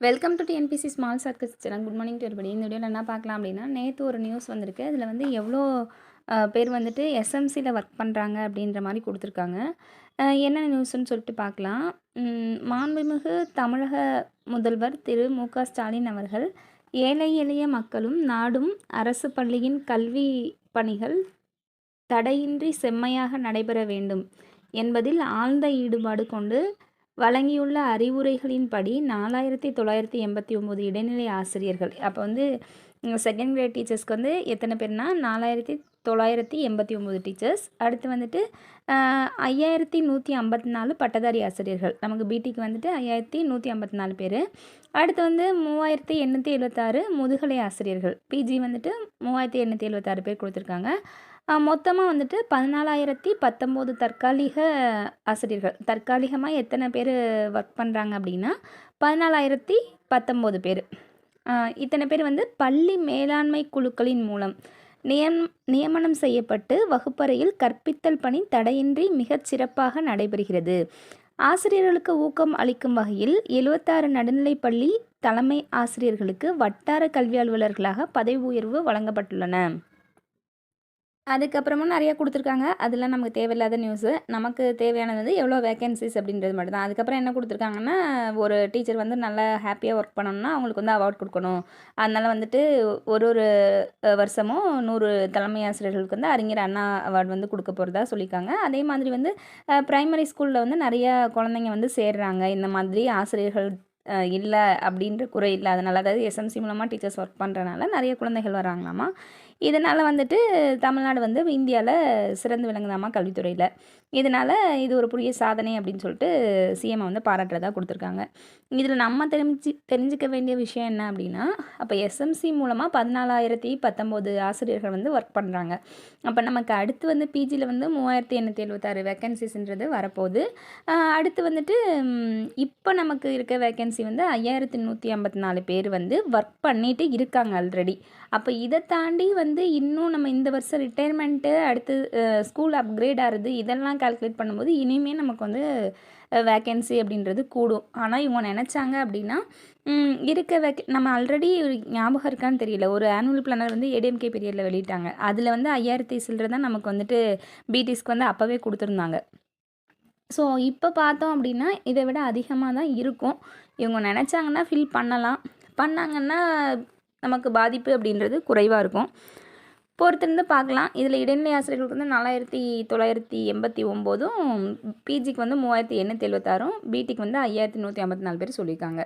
Welcome to TNPSC small circus channel good morning to everybody. இந்த வீடியோவில் என்ன பார்க்கலாம் அப்படின்னா நேற்று ஒரு நியூஸ் வந்திருக்கு. அதில் வந்து எவ்வளோ பேர் வந்துட்டு எஸ்எம்சியில் ஒர்க் பண்ணுறாங்க அப்படின்ற மாதிரி கொடுத்துருக்காங்க. என்னென்ன என்ன நியூஸ்னு சொல்லிட்டு பார்க்கலாம். மாண்புமிகு தமிழக முதல்வர் திரு. மு. க. ஸ்டாலின் அவர்கள் ஏழை எளிய மக்களும் நாடும் அரசு பள்ளியின் கல்வி பணிகள் தடையின்றி செம்மையாக நடைபெற வேண்டும் என்பதில் ஆழ்ந்த ஈடுபாடு கொண்டு வழங்கியுள்ள அறிவுரைகளின்படி நாலாயிரத்தி தொள்ளாயிரத்தி எண்பத்தி ஒம்பது இடைநிலை ஆசிரியர்கள். அப்போ வந்து செகண்ட் கிரேட் டீச்சர்ஸ்க்கு வந்து எத்தனை பேர்னா? நாலாயிரத்தி தொள்ளாயிரத்தி எண்பத்தி ஒம்பது டீச்சர்ஸ் அடுத்து வந்துட்டு ஐயாயிரத்தி நூற்றி ஐம்பத்தி நாலு பட்டதாரி ஆசிரியர்கள். நமக்கு பிடிக்கு வந்துட்டு ஐயாயிரத்தி நூற்றி ஐம்பத்தி நாலு பேர். அடுத்து வந்து மூவாயிரத்தி எண்ணூற்றி எழுபத்தாறு முதுகலை ஆசிரியர்கள். பிஜி வந்துட்டு மூவாயிரத்தி எண்ணூற்றி எழுபத்தாறு பேர் கொடுத்துருக்காங்க. மொத்தமாக வந்துட்டு பதினாலாயிரத்தி பத்தொம்போது தற்காலிக ஆசிரியர்கள். தற்காலிகமாக எத்தனை பேர் ஒர்க் பண்ணுறாங்க அப்படின்னா பதினாலாயிரத்தி பத்தொம்போது பேர். இத்தனை பேர் வந்து பள்ளி மேலாண்மை குழுக்களின் மூலம் நியம் நியமனம் செய்யப்பட்டு வகுப்பறையில் கற்பித்தல் பணி தடையின்றி மிகச் சிறப்பாக நடைபெறுகிறது. ஆசிரியர்களுக்கு ஊக்கம் அளிக்கும் வகையில் எழுவத்தாறு நடுநிலைப்பள்ளி தலைமை ஆசிரியர்களுக்கு வட்டார கல்வி அலுவலர்களாக பதவி உயர்வு வழங்கப்பட்டுள்ளன. அதுக்கப்புறமும் நிறையா கொடுத்துருக்காங்க. அதெல்லாம் நமக்கு தேவையில்லாத நியூஸு நமக்கு தேவையானது வந்து எவ்வளோ வேகன்சிஸ் அப்படின்றது மட்டும் தான். அதுக்கப்புறம் என்ன கொடுத்துருக்காங்கன்னா ஒரு டீச்சர் வந்து நல்லா ஹாப்பியாக ஒர்க் பண்ணணும்னா அவங்களுக்கு வந்து அவார்ட் கொடுக்கணும். அதனால் வந்துட்டு ஒரு ஒரு வருஷமும் நூறு தலைமை ஆசிரியர்களுக்கு வந்து அறிஞர் அண்ணா அவார்டு வந்து கொடுக்க போகிறதா சொல்லியிருக்காங்க. அதே மாதிரி வந்து ப்ரைமரி ஸ்கூலில் வந்து நிறையா குழந்தைங்க வந்து சேர்றாங்க. இந்த மாதிரி ஆசிரியர்கள் இல்லை அப்படின்ற குறை இல்லை. அதனால் அதாவது எஸ்எம்சி மூலமாக டீச்சர்ஸ் ஒர்க் பண்ணுறனால நிறைய குழந்தைகள் வராங்களாமா இதனால் வந்துட்டு தமிழ்நாடு வந்து இந்தியாவில் சிறந்து விளங்குதாமா கல்வித்துறையில். இதனால் இது ஒரு புதிய சாதனை அப்படின்னு சொல்லிட்டு சிஎம் வந்து பாராட்டுறதா கொடுத்துருக்காங்க. இதில் நம்ம தெரிஞ்சு தெரிஞ்சுக்க வேண்டிய விஷயம் என்ன அப்படின்னா அப்போ எஸ்எம்சி மூலமாக பதினாலாயிரத்தி பத்தொம்போது ஆசிரியர்கள் வந்து ஒர்க் பண்ணுறாங்க அப்போ நமக்கு அடுத்து வந்து பிஜியில் வந்து மூவாயிரத்தி எண்ணூற்றி எழுபத்தாறு வேக்கன்சிஸ்ன்றது வரப்போகுது. அடுத்து வந்துட்டு இப்போ நமக்கு இருக்க வேக்கன்சி வந்து ஐயாயிரத்தி நூற்றி ஐம்பத்தி நாலு பேர் வந்து ஒர்க் பண்ணிட்டு இருக்காங்க ஆல்ரெடி அப்போ இதை தாண்டி வந்து இன்னும் நம்ம இந்த வருஷம் ரிட்டையர்மெண்ட்டு அடுத்து ஸ்கூல் அப்கிரேட் ஆகுது. இதெல்லாம் கால்குலேட் பண்ணும்போது இனிமேல் நமக்கு வந்து வேக்கன்சி அப்படின்றது கூடும். ஆனால் இவங்க நினச்சாங்க அப்படின்னா இருக்க வேக்க நம்ம ஆல்ரெடி ஞாபகம் இருக்கான்னு தெரியல. ஒரு ஆனுவல் பிளானர் வந்து ஏடிஎம்கே பீரியடில் வெளியிட்டாங்க. அதில் வந்து ஐயாயிரத்தி சில்லரை தான் நமக்கு வந்துட்டு பிடிஸ்க்கு வந்து அப்போவே கொடுத்துருந்தாங்க. ஸோ இப்போ பார்த்தோம் அப்படின்னா இதை விட அதிகமாக தான் இருக்கும். இவங்க நினச்சாங்கன்னா ஃபில் பண்ணலாம். பண்ணாங்கன்னா நமக்கு பாதிப்பு அப்படின்றது குறைவாக இருக்கும். பொறுத்திருந்து பார்க்கலாம். இதில் இடைநிலை ஆசிரியர்களுக்கு வந்து நாலாயிரத்தி தொள்ளாயிரத்தி எண்பத்தி ஒம்போதும் பிஜிக்கு வந்து மூவாயிரத்தி எண்ணூற்றி எழுபத்தாறும் பிடிக்கு வந்து ஐயாயிரத்தி நூற்றி ஐம்பத்தி நாலு பேர் சொல்லியிருக்காங்க.